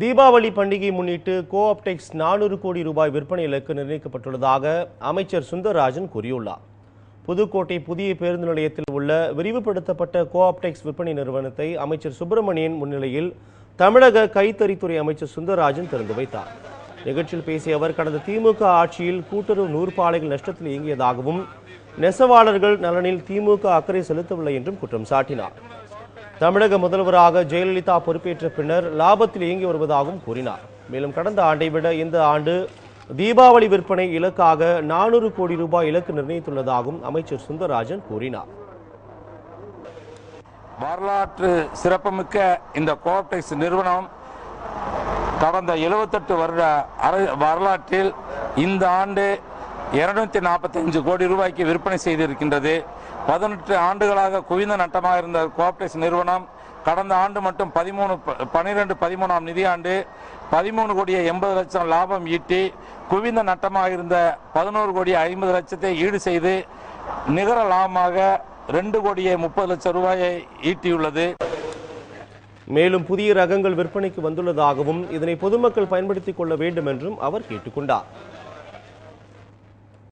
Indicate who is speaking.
Speaker 1: தீபாவளி பண்டிகை முன்னிட்டு கோஆப்டெக்ஸ் நானூறு கோடி ரூபாய் விற்பனை இலக்கு நிர்ணயிக்கப்பட்டுள்ளதாக அமைச்சர் சுந்தரராஜன் கூறியுள்ளார். புதுக்கோட்டை புதிய பேருந்து நிலையத்தில் உள்ள விரிவுபடுத்தப்பட்ட கோஆப்டெக்ஸ் விற்பனை நிறுவனத்தை அமைச்சர் சுப்பிரமணியன் முன்னிலையில் தமிழக கைத்தறித்துறை அமைச்சர் சுந்தரராஜன் திறந்து வைத்தார். நிகழ்ச்சியில் பேசிய அவர் கடந்த திமுக ஆட்சியில் கூட்டுறவு நூற்பாலைகள் நஷ்டத்தில் இயங்கியதாகவும் நெசவாளர்கள் நலனில் திமுக அக்கறை செலுத்தவில்லை என்றும் குற்றம் சாட்டினார். தமிழக முதல்வராக ஜெயலலிதா பொறுப்பேற்ற பின்னர் லாபத்தில் இயங்கி வருவதாகவும் கூறினார். மேலும் கடந்த ஆண்டை விட இந்த ஆண்டு தீபாவளி விற்பனை இலக்காக நானூறு கோடி ரூபாய் இலக்கு நிர்ணயித்துள்ளதாகவும் அமைச்சர் சுந்தரராஜன் கூறினார்.
Speaker 2: வரலாற்று சிறப்புமிக்க இந்த கோப்டெக்ஸ் நிறுவனம் கடந்த 78 வருட அர- வரலாற்றில் இந்த ஆண்டு இருநூத்தி நாற்பத்தஞ்சு கோடி ரூபாய்க்கு விற்பனை செய்திருக்கின்றது. பதினெட்டு ஆண்டுகளாக குவிந்த நட்டமாக இருந்த கோஆப்டெக்ஸ் நிறுவனம் கடந்த ஆண்டு மட்டும் பதிமூணு பனிரெண்டு பதிமூணாம் நிதியாண்டு பதிமூணு கோடியே எண்பது லட்சம் லாபம் ஈட்டி குவிந்த நட்டமாக இருந்த பதினோரு கோடி ஐம்பது லட்சத்தை ஈடு செய்து நிகர லாபமாக ரெண்டு கோடியே முப்பது லட்சம் ரூபாயை ஈட்டியுள்ளது.
Speaker 1: மேலும் புதிய ரகங்கள் விற்பனைக்கு வந்துள்ளதாகவும் இதனை பொதுமக்கள் பயன்படுத்திக் கொள்ள வேண்டும் என்றும் அவர் கேட்டுக்கொண்டார்.